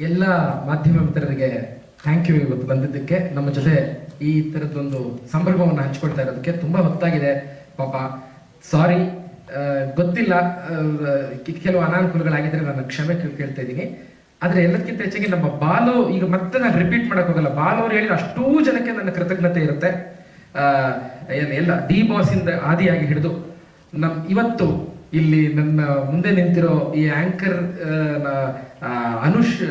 ಎಲ್ಲ ಮಾಧ್ಯಮ ಮಿತ್ರರಿಗೆ ಥ್ಯಾಂಕ್ ಯು ಇವತ್ತು ಬಂದಿದ್ದಕ್ಕೆ. ನಮ್ಮ ಜೊತೆ ಈ ತರದೊಂದು ಸಂಭ್ರಮವನ್ನು ಹಂಚ್ಕೊಳ್ತಾ ಇರೋದಕ್ಕೆ ತುಂಬಾ ಹೊತ್ತಾಗಿದೆ. ಪಾಪ ಸಾರಿ ಗೊತ್ತಿಲ್ಲ. ಕೆಲವು ಅನಾನುಕೂಲಗಳಾಗಿದ್ರೆ ನಾನು ಕ್ಷಮೆ ಕೇಳ್- ಕೇಳ್ತಾ ಇದ್ದೀನಿ. ಆದ್ರೆ ಎಲ್ಲದಕ್ಕಿಂತ ಹೆಚ್ಚಾಗಿ ನಮ್ಮ ಬಾಲು, ಈಗ ಮತ್ತೆ ನಾನು ರಿಪೀಟ್ ಮಾಡಕ್ ಹೋಗಲ್ಲ. ಬಾಲು ಅವ್ರು ಹೇಳಿದ ಅಷ್ಟೂ ಜನಕ್ಕೆ ನನ್ನ ಕೃತಜ್ಞತೆ ಇರುತ್ತೆ. ಎಲ್ಲ ಡಿ ಬಾಸ್ ಇಂದ ಆದಿಯಾಗಿ ಹಿಡಿದು ನಮ್ ಇವತ್ತು ಇಲ್ಲಿ ನನ್ನ ಮುಂದೆ ನಿಂತಿರೋ ಈ ಆಂಕರ್ ಅನುಷ್,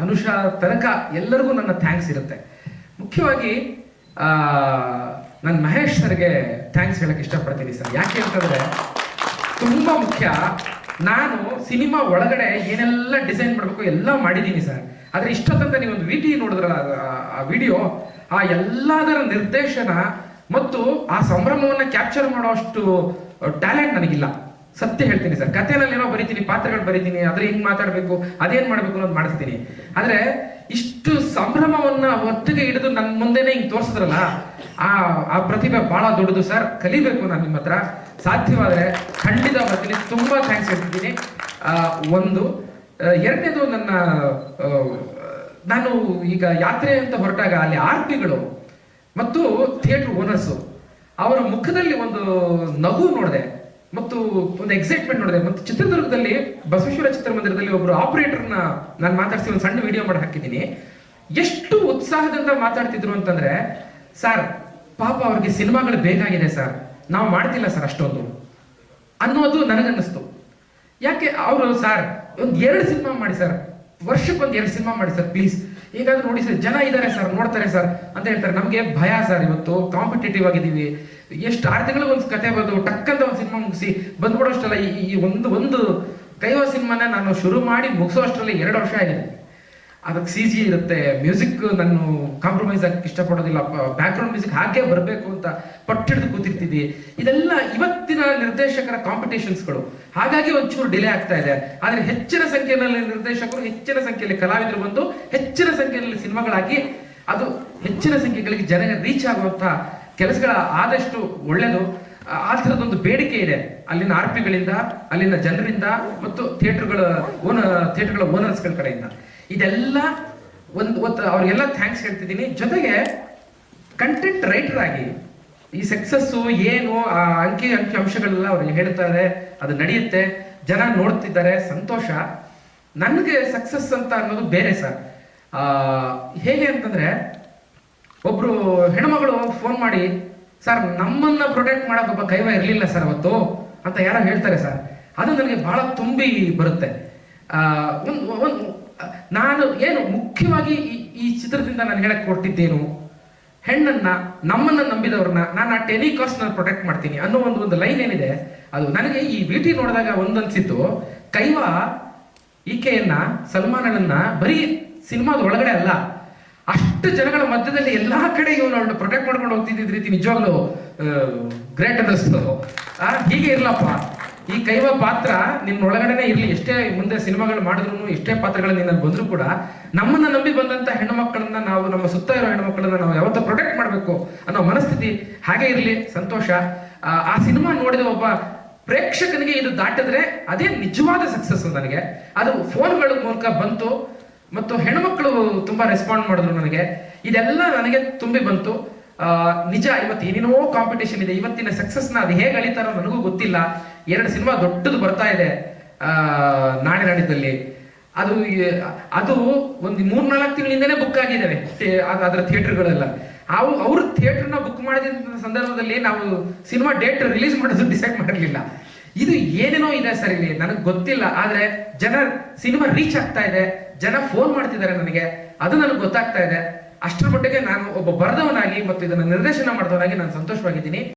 ಅನುಷ ತನಕ ಎಲ್ಲರಿಗೂ ನನ್ನ ಥ್ಯಾಂಕ್ಸ್ ಇರುತ್ತೆ. ಮುಖ್ಯವಾಗಿ, ಆ, ನಾನು ಮಹೇಶ್ ಸರ್ಗೆ ಥ್ಯಾಂಕ್ಸ್ ಹೇಳಕ್ಕೆ ಇಷ್ಟಪಡ್ತೀನಿ ಸರ್. ಯಾಕೆ ಅಂತಂದ್ರೆ, ತುಂಬಾ ಮುಖ್ಯ. ನಾನು ಸಿನಿಮಾ ಒಳಗಡೆ ಏನೆಲ್ಲ ಡಿಸೈನ್ ಮಾಡಬೇಕು ಎಲ್ಲ ಮಾಡಿದ್ದೀನಿ ಸರ್. ಆದ್ರೆ ಇಷ್ಟೊತ್ತಂತ ನೀವು ಒಂದು ವಿಟಿ ನೋಡಿದ್ರಲ್ಲ, ಆ- ವಿಡಿಯೋ ಆ ಎಲ್ಲದರ ನಿರ್ದೇಶನ ಮತ್ತು ಆ ಸಂಭ್ರಮವನ್ನ ಕ್ಯಾಪ್ಚರ್ ಮಾಡುವಷ್ಟು ಟ್ಯಾಲೆಂಟ್ ನನಗಿಲ್ಲ. ಸತ್ಯ ಹೇಳ್ತೀನಿ ಸರ್. ಕಥೆನಲ್ಲಿ ಏನೋ ಬರಿತೀನಿ ಪಾತ್ರಗಳು ಬರಿತೀನಿ ಅದ್ರ ಹಿಂಗ್ ಮಾತಾಡ್ಬೇಕು ಅದೇನ್ ಮಾಡ್ಬೇಕು ಅನ್ನೋದು ಮಾಡಿಸ್ತೀನಿ. ಆದ್ರೆ ಇಷ್ಟು ಸಂಭ್ರಮವನ್ನ ಒಟ್ಟಿಗೆ ಹಿಡಿದು ನನ್ನ ಮುಂದೆನೆ ಹಿಂಗ್ ತೋರಿಸಿದ್ರಲ್ಲ ಆ ಆ ಪ್ರತಿಭೆ ಬಹಳ ದೊಡ್ಡದು ಸರ್. ಕಲಿಬೇಕು ನಾನು ನಿಮ್ಮ ಹತ್ರ. ಸಾಧ್ಯವಾದ್ರೆ ಖಂಡಿತ ಬರ್ತೀನಿ. ತುಂಬಾ ಥ್ಯಾಂಕ್ಸ್ ಹೇಳ್ತಿದ್ದೀನಿ. ಆ, ಒಂದು ಎರಡನೇದು ನನ್ನ ನಾನು ಈಗ ಯಾತ್ರೆ ಅಂತ ಹೊರಟಾಗ ಅಲ್ಲಿ ಆರ್ಪಿಗಳು ಮತ್ತು ಥಿಯೇಟರ್ ಓನರ್ಸು ಅವರ ಮುಖದಲ್ಲಿ ಒಂದು ನಗು ನೋಡಿದೆ. ಮತ್ತು ಒಂದು ಎಕ್ಸೈಟ್ಮೆಂಟ್ ನೋಡಿದೆ. ಮತ್ತು ಚಿತ್ರದುರ್ಗದಲ್ಲಿ ಬಸವೇಶ್ವರ ಚಿತ್ರಮಂದಿರದಲ್ಲಿ ಒಬ್ಬರು ಆಪರೇಟರ್ನ ನಾನು ಮಾತಾಡ್ಸಿ ಒಂದು ಸಣ್ಣ ವಿಡಿಯೋ ಮಾಡಿ ಹಾಕಿದ್ದೀನಿ. ಎಷ್ಟು ಉತ್ಸಾಹದಿಂದ ಮಾತಾಡ್ತಿದ್ರು ಅಂತಂದ್ರೆ, ಸರ್, ಪಾಪ ಅವ್ರಿಗೆ ಸಿನಿಮಾಗಳು ಬೇಕಾಗಿದೆ ಸರ್. ನಾವು ಮಾಡ್ತಿಲ್ಲ ಸರ್ ಅಷ್ಟೊಂದು. ಅನ್ನೋದು ನನಗನ್ನಿಸ್ತು. ಯಾಕೆ ಅವರು, ಸರ್, ಒಂದು ಎರಡು ಸಿನಿಮಾ ಮಾಡಿ ಸರ್. ವರ್ಷಕ್ಕೆ ಒಂದ್ ಎರಡು ಸಿನಿಮಾ ಮಾಡಿ ಸರ್, ಪ್ಲೀಸ್. ಈಗಾದ್ರೂ ನೋಡಿ ಸರ್, ಜನ ಇದ್ದಾರೆ ಸರ್, ನೋಡ್ತಾರೆ ಸರ್. ಅಂತ ಹೇಳ್ತಾರೆ. ನಮಗೆ ಭಯ ಸರ್ ಇವತ್ತು. ಕಾಂಪಿಟೇಟಿವ್ ಆಗಿದ್ದೀವಿ. ಎಷ್ಟು ಆರು ತಿಂಗಳಿಗೆ ಒಂದು ಕತೆ ಬಂದು ಟಕ್ಕಂತ ಒಂದು ಸಿನಿಮಾ ಮುಗಿಸಿ ಬಂದ್ಬಿಡೋಷ್ಟಲ್ಲ, ಈ ಒಂದು ಒಂದು ಕೈವ ಸಿನಿಮಾನ ನಾನು ಶುರು ಮಾಡಿ ಮುಗಿಸೋ ಅಷ್ಟರಲ್ಲಿ ಎರಡು ವರ್ಷ ಆಗಿದೆ ಅದಕ್ಕೆ ಸಿ ಜಿ ಇರುತ್ತೆ ಮ್ಯೂಸಿಕ್ ನಾನು ಕಾಂಪ್ರಮೈಸ್ ಆಗಕ್ಕೆ ಇಷ್ಟಪಡೋದಿಲ್ಲ ಬ್ಯಾಕ್ಗ್ರೌಂಡ್ ಮ್ಯೂಸಿಕ್ ಹಾಗೆ ಬರಬೇಕು ಅಂತ ಪಟ್ಟಿಡಿದು ಕೂತಿರ್ತಿದ್ವಿ. ಇದೆಲ್ಲ ಇವತ್ತಿನ ನಿರ್ದೇಶಕರ ಕಾಂಪಿಟೇಷನ್ಸ್ಗಳು ಹಾಗಾಗಿ ಒಂಚೂರು ಡಿಲೇ ಆಗ್ತಾ ಇದೆ. ಆದರೆ ಹೆಚ್ಚಿನ ಸಂಖ್ಯೆಯಲ್ಲಿ ನಿರ್ದೇಶಕರು, ಹೆಚ್ಚಿನ ಸಂಖ್ಯೆಯಲ್ಲಿ ಕಲಾವಿದರು ಬಂದು ಹೆಚ್ಚಿನ ಸಂಖ್ಯೆಯಲ್ಲಿ ಸಿನಿಮಾಗಳಾಗಿ ಅದು ಹೆಚ್ಚಿನ ಸಂಖ್ಯೆಗಳಿಗೆ ಜನ ರೀಚ್ ಆಗುವಂತ ಕೆಲಸಗಳ ಆದಷ್ಟು ಒಳ್ಳೆಯದು ಆ- ಥರದೊಂದು ಬೇಡಿಕೆ ಇದೆ. ಅಲ್ಲಿನ ಆರ್ಪಿಗಳಿಂದ, ಅಲ್ಲಿನ ಜನರಿಂದ ಮತ್ತು ಥಿಯೇಟರ್ಗಳ ಓನ, ಥಿಯೇಟರ್ಗಳ ಓನರ್ಸ್ಗಳ ಕಡೆಯಿಂದ. ಇದೆಲ್ಲ ಒಂದು, ಒತ್ತು ಅವ್ರಿಗೆಲ್ಲ ಥ್ಯಾಂಕ್ಸ್ ಹೇಳ್ತಿದ್ದೀನಿ. ಜೊತೆಗೆ ಕಂಟೆಂಟ್ ರೈಟರ್ ಆಗಿ ಈ ಸಕ್ಸಸ್ಸು ಏನು, ಆ ಅಂಕಿ ಅಂಕಿ ಅಂಶಗಳೆಲ್ಲ ಅವ್ರಿಗೆ ಹೇಳ್ತಾರೆ, ಅದು ನಡೆಯುತ್ತೆ. ಜನ ನೋಡ್ತಿದ್ದಾರೆ, ಸಂತೋಷ. ನನಗೆ ಸಕ್ಸಸ್ ಅಂತ ಅನ್ನೋದು ಬೇರೆ ಸರ್. ಹೇಗೆ ಅಂತಂದ್ರೆ ಒಬ್ರು ಹೆಣ್ಮಗಳು ಫೋನ್ ಮಾಡಿ, ಸರ್, ನಮ್ಮನ್ನ ಪ್ರೊಟೆಕ್ಟ್ ಮಾಡೋಕೆ ಒಬ್ಬ ಕೈವ ಇರಲಿಲ್ಲ ಸರ್ ಅವತ್ತು, ಅಂತ ಯಾರೋ ಹೇಳ್ತಾರೆ ಸರ್. ಅದು ನನಗೆ ಬಹಳ ತುಂಬಿ ಬರುತ್ತೆ. ಒಂದು ನಾನು ಏನು ಮುಖ್ಯವಾಗಿ ಈ- ಚಿತ್ರದಿಂದ ನಾನು ಹೇಳಕ್ ಕೊಟ್ಟಿದ್ದೇನು, ಹೆಣ್ಣನ್ನ, ನಮ್ಮನ್ನ ನಂಬಿದವ್ರನ್ನ ನಾನು ಆ ಟೆನಿ ಕಾಸ್ಟ್ ನಾನು ಪ್ರೊಟೆಕ್ಟ್ ಮಾಡ್ತೀನಿ ಅನ್ನೋ ಒಂದು ಒಂದು ಲೈನ್ ಏನಿದೆ, ಅದು ನನಗೆ ಈ ವಿಟಿ ನೋಡಿದಾಗ ಒಂದನ್ಸಿತ್ತು. ಕೈವ ಈಕೆಯನ್ನ ಸಲ್ಮಾನನ್ನ ಬರೀ ಸಿನಿಮಾದ ಒಳಗಡೆ ಅಲ್ಲ ಅಷ್ಟು ಜನಗಳ ಮಧ್ಯದಲ್ಲಿ ಎಲ್ಲಾ ಕಡೆ ಇವನು ಪ್ರೊಟೆಕ್ಟ್ ಮಾಡ್ಕೊಂಡು ಹೋಗ್ತಿದ್ದ ರೀತಿ ನಿಜವಾಗ್ಲು ಗ್ರೇಟ್ ಅನ್ನಿಸ್ತು. ಆ, ಹೀಗೆ ಇರ್ಲಪ್ಪ. ಈ ಕೈವ ಪಾತ್ರ ನಿನ್ನ ಒಳಗಡೆನೆ ಇರಲಿ. ಎಷ್ಟೇ ಮುಂದೆ ಸಿನಿಮಾಗಳು ಮಾಡಿದ್ರು ಎಷ್ಟೇ ಪಾತ್ರಗಳು ನಿನ್ನಲ್ಲಿ ಬಂದ್ರು ಕೂಡ ನಮ್ಮನ್ನ ನಂಬಿ ಬಂದಂತ ಹೆಣ್ಣು ಮಕ್ಕಳನ್ನ ನಾವು ನಮ್ಮ ಸುತ್ತ ಇರೋ ಹೆಣ್ಣು ಮಕ್ಕಳನ್ನ ನಾವು ಯಾವತ್ತೂ ಪ್ರೊಟೆಕ್ಟ್ ಮಾಡಬೇಕು ಅನ್ನೋ ಮನಸ್ಥಿತಿ ಹಾಗೆ ಇರಲಿ. ಸಂತೋಷ. ಆ ಸಿನಿಮಾ ನೋಡಿದ ಒಬ್ಬ ಪ್ರೇಕ್ಷಕನಿಗೆ ಇದು ದಾಟಿದ್ರೆ ಅದೇ ನಿಜವಾದ ಸಕ್ಸಸ್ ನನಗೆ. ಅದು ಫೋನ್ಗಳ ಮೂಲಕ ಬಂತು. ಮತ್ತು ಹೆಣ್ಮಕ್ಳು ತುಂಬಾ ರೆಸ್ಪಾಂಡ್ ಮಾಡಿದ್ರು ನನಗೆ. ಇದೆಲ್ಲ ನನಗೆ ತುಂಬಿ ಬಂತು. ನಿಜ, ಇವತ್ತು ಏನೇನೋ ಕಾಂಪಿಟೇಷನ್ ಇದೆ, ಇವತ್ತಿನ ಸಕ್ಸಸ್ನ ಅದು ಹೇಗೆ ಅಳಿತಾರೋ ನನಗೂ ಗೊತ್ತಿಲ್ಲ. ಎರಡು ಸಿನಿಮಾ ದೊಡ್ಡದು ಬರ್ತಾ ಇದೆ ನಾಳೆ ನಾಡಿದ್ದಲ್ಲಿ ಅದು ಅದು ಒಂದು ಮೂರ್ನಾಲ್ಕು ತಿಂಗಳಿಂದನೇ ಬುಕ್ ಆಗಿದ್ದಾವೆ ಅದರ ಥಿಯೇಟರ್ಗಳೆಲ್ಲ ಅವು, ಅವರು ಥಿಯೇಟರ್ನ ಬುಕ್ ಮಾಡಿದ ಸಂದರ್ಭದಲ್ಲಿ ನಾವು ಸಿನಿಮಾ ಡೇಟ್ ರಿಲೀಸ್ ಮಾಡೋದು ಡಿಸೈಡ್ ಮಾಡಿರ್ಲಿಲ್ಲ ಇದು ಏನೇನೋ ಇದೆ ಸರ್ ಇಲ್ಲಿ, ನನಗೆ ಗೊತ್ತಿಲ್ಲ. ಆದ್ರೆ ಜನ ಸಿನಿಮಾ ರೀಚ್ ಆಗ್ತಾ ಇದೆ. ಜನ ಫೋನ್ ಮಾಡ್ತಿದ್ದಾರೆ ನನಗೆ. ಅದು ನನಗೆ ಗೊತ್ತಾಗ್ತಾ ಇದೆ. ಅಷ್ಟರ ಮಟ್ಟಿಗೆ ನಾನು ಒಬ್ಬ ಬರೆದವನಾಗಿ ಮತ್ತು ಇದನ್ನ ನಿರ್ದೇಶನ ಮಾಡಿದವನಾಗಿ ನಾನು ಸಂತೋಷವಾಗಿದ್ದೀನಿ.